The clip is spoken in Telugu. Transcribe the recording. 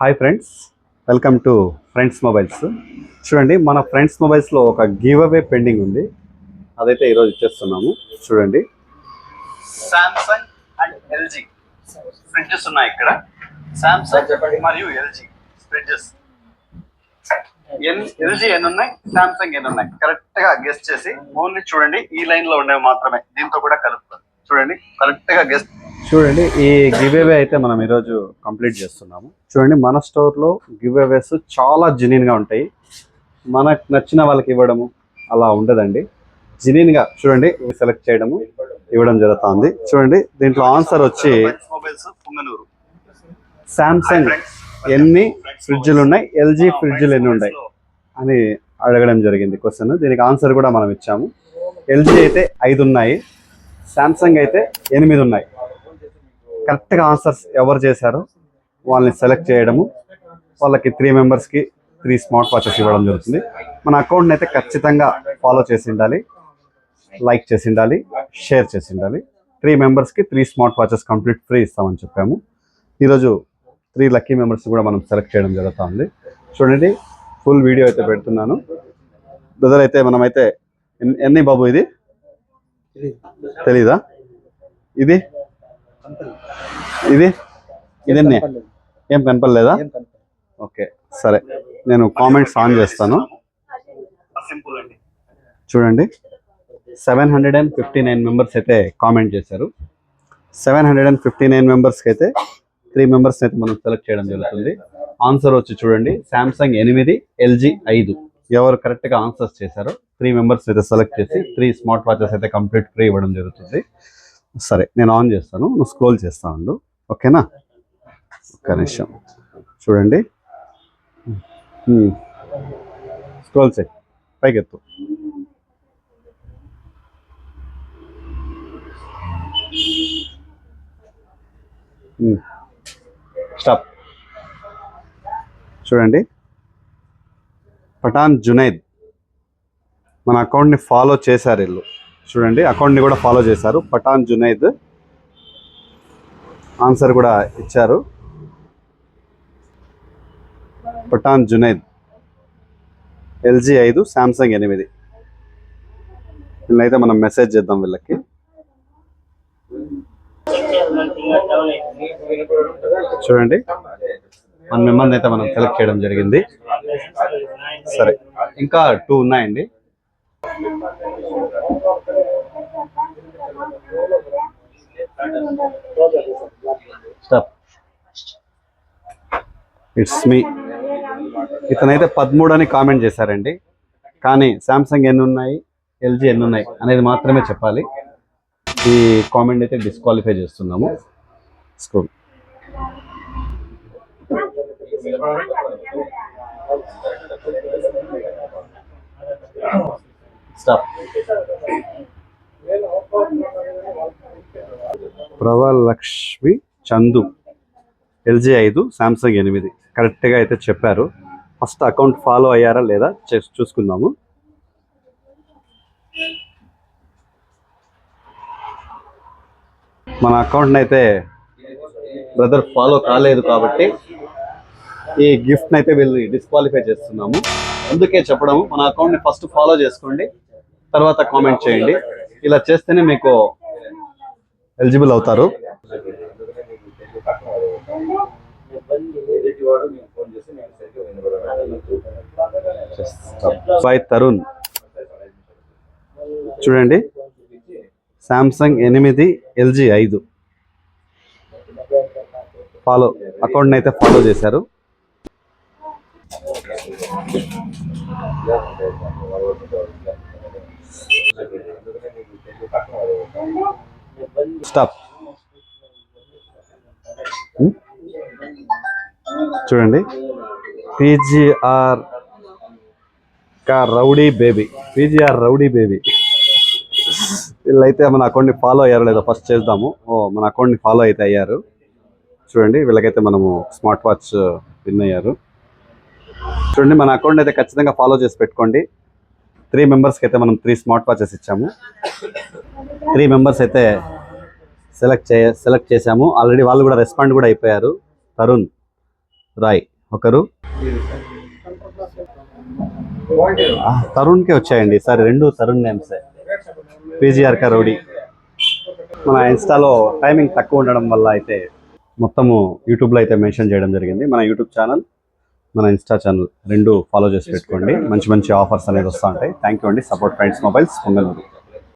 Hi friends welcome to friends mobiles చూడండి మన ఫ్రెండ్స్ మొబైల్స్లో ఒక గివ్ అవే పెండింగ్ ఉంది. అదైతే ఈరోజు ఇచ్చేస్తున్నాము. చూడండి. సామ్సంగ్ అండ్ ఎల్జీ ఫ్రిడ్జెస్ ఉన్నాయి ఇక్కడ. సామ్సంగ్ మరియు ఎల్జీ ఫ్రిడ్జెస్ ఎన్ ఎల్జీ ఎన్ని ఉన్నాయి? సామ్సంగ్ ఎన్ని ఉన్నాయి? కరెక్ట్గా గెస్ట్ చేసి ఓన్లీ చూడండి ఈ లైన్లో ఉండేవి మాత్రమే. దీంతో కూడా కలుపుతారు చూడండి కరెక్ట్గా గెస్ట్ చూడండి ఈ గివ్ అవే అయితే మనం ఈరోజు కంప్లీట్ చేస్తున్నాము. చూడండి మన స్టోర్లో గివ్ అవేస్ చాలా జెన్యున్గా ఉంటాయి. మనకు నచ్చిన వాళ్ళకి ఇవ్వడము అలా ఉండదండి. జెన్యున్గా చూడండి సెలెక్ట్ చేయడము ఇవ్వడం జరుగుతుంది. చూడండి దీంట్లో ఆన్సర్ వచ్చి మొబైల్స్ పుంగనూరు. శాంసంగ్ ఎన్ని ఫ్రిడ్జ్లు ఉన్నాయి? ఎల్జీ ఫ్రిడ్జ్లు ఎన్ని ఉన్నాయి? అని అడగడం జరిగింది క్వశ్చన్ దీనికి ఆన్సర్ కూడా మనం ఇచ్చాము. ఎల్జీ అయితే ఐదు ఉన్నాయి. శాంసంగ్ అయితే ఎనిమిది ఉన్నాయి. కరెక్ట్గా ఆన్సర్స్ ఎవరు చేశారో? వాళ్ళని సెలెక్ట్ చేయడము వాళ్ళకి త్రీ మెంబర్స్కి త్రీ స్మార్ట్ వాచెస్ ఇవ్వడం జరుగుతుంది. మన అకౌంట్ని అయితే ఖచ్చితంగా ఫాలో చేసి ఉండాలి లైక్ చేసి ఉండాలి షేర్ చేసి ఉండాలి. త్రీ మెంబర్స్కి three smart watches complete free ఇస్తామని చెప్పాము. ఈరోజు త్రీ లక్కీ మెంబర్స్ కూడా మనం సెలెక్ట్ చేయడం జరుగుతుంది చూడండి ఫుల్ వీడియో అయితే పెడుతున్నాను. బ్రదర్ అయితే మనమైతే ఎన్ని- బాబు ఇది? తెలీదా? ఇది? ఇది? ఇది ఏం కనపడలేదా ఓకే సరే. నేను కామెంట్స్ ఆన్ చేస్తాను. చూడండి. Seven hundred and fifty nine members అయితే కామెంట్ చేశారు. Seven hundred and fifty nine మెంబర్స్కి అయితే త్రీ మెంబర్స్ అయితే మనం సెలెక్ట్ చేయడం జరుగుతుంది. ఆన్సర్ వచ్చి చూడండి. శాంసంగ్ ఎనిమిది ఎల్జీ ఐదు. ఎవరు కరెక్ట్గా ఆన్సర్స్ చేశారో త్రీ మెంబర్స్ అయితే సెలెక్ట్ చేసి త్రీ స్మార్ట్ వాచెస్ అయితే కంప్లీట్ ఫ్రీ ఇవ్వడం జరుగుతుంది. సరే నేను ఆన్ చేస్తాను. నువ్వు స్క్రోల్ చేస్తా ఉండు. ఓకేనా? ఒక్క నిమిషం. చూడండి. స్క్రోల్ చేయి. పైకెత్తు. స్టాప్ చూడండి. పఠాన్ జునైద్ మన అకౌంట్ని ఫాలో చేశారు వీళ్ళు. చూడండి అకౌంట్ని కూడా ఫాలో చేశారు. పఠాన్ జునైద్ ఆన్సర్ కూడా ఇచ్చారు. పఠాన్ జునైద్ ఎల్జీ ఐదు శాంసంగ్ ఎనిమిది. వీళ్ళైతే మనం మెసేజ్ చేద్దాం వీళ్ళకి. చూడండి వన్ మిమ్మల్ని అయితే మనం సెలెక్ట్ చేయడం జరిగింది. సరే. ఇంకా టూ ఉన్నాయండి. స్టాప్. It's me. ఇతనైతే పదమూడు అని కామెంట్ చేశారండి. కానీ శాంసంగ్ ఎన్ని ఉన్నాయి ఎల్జీ ఎన్ని ఉన్నాయి అనేది మాత్రమే చెప్పాలి. ఈ కామెంట్ అయితే డిస్క్వాలిఫై చేస్తున్నాము. School stop Pravalakshmi Chandu LG ఐదు శాంసంగ్ ఎనిమిది. కరెక్ట్గా అయితే చెప్పారు. ఫస్ట్ అకౌంట్ ఫాలో అయ్యారా లేదా చూసుకుందాము. మన అకౌంట్ని అయితే బ్రదర్ ఫాలో కాలేదు కాబట్టి ఈ గిఫ్ట్ని అయితే వెళ్ళి డిస్క్వాలిఫై చేస్తున్నాము. అందుకే చెప్పడము మన అకౌంట్ని ఫస్ట్ ఫాలో చేసుకోండి తర్వాత కామెంట్ చేయండి. ఇలా చేస్తేనే మీకు ఎలిజిబుల్ అవుతారు. బై తరుణ్ చూడండి. శాంసంగ్ ఎనిమిది ఎల్జీ ఐదు. ఫాలో అకౌంట్ని అయితే ఫాలో చేశారు. స్టాప్ చూడండి. పీజీఆర్ కా rowdy baby. PGR rowdy baby. వీళ్ళైతే మన అకౌంట్ని ఫాలో అయ్యారు లేదా ఫస్ట్ చేద్దాము. ఓ మన అకౌంట్ని ఫాలో అయితే అయ్యారు. చూడండి వీళ్ళకైతే మనము స్మార్ట్ వాచ్ విన్ అయ్యారు. చూడండి మన అకౌంట్ అయితే ఖచ్చితంగా ఫాలో చేసి పెట్టుకోండి. త్రీ మెంబర్స్కి అయితే మనం త్రీ స్మార్ట్ వాచెస్ ఇచ్చాము. త్రీ మెంబర్స్ అయితే సెలెక్ట్ చే సెలెక్ట్ చేశాము. ఆల్రెడీ వాళ్ళు కూడా రెస్పాండ్ కూడా అయిపోయారు. తరుణ్ రాయ్ ఒకరు. Ah, తరుణ్కే వచ్చాయండి. సరే రెండు తరుణ్ నేమ్సే పీజీఆర్ కరౌడి మన ఇన్స్టాలో టైమింగ్ తక్కువ ఉండడం వల్ల అయితే మొత్తము యూట్యూబ్లో అయితే మెన్షన్ చేయడం జరిగింది. మన యూట్యూబ్ ఛానల్ మన ఇన్స్టా ఛానల్ రెండు ఫాలో చేసి పెట్టుకోండి. మంచి మంచి ఆఫర్స్ అనేది వస్తూ ఉంటాయి. థ్యాంక్ యూ అండి. Support friends mobiles Pongaluru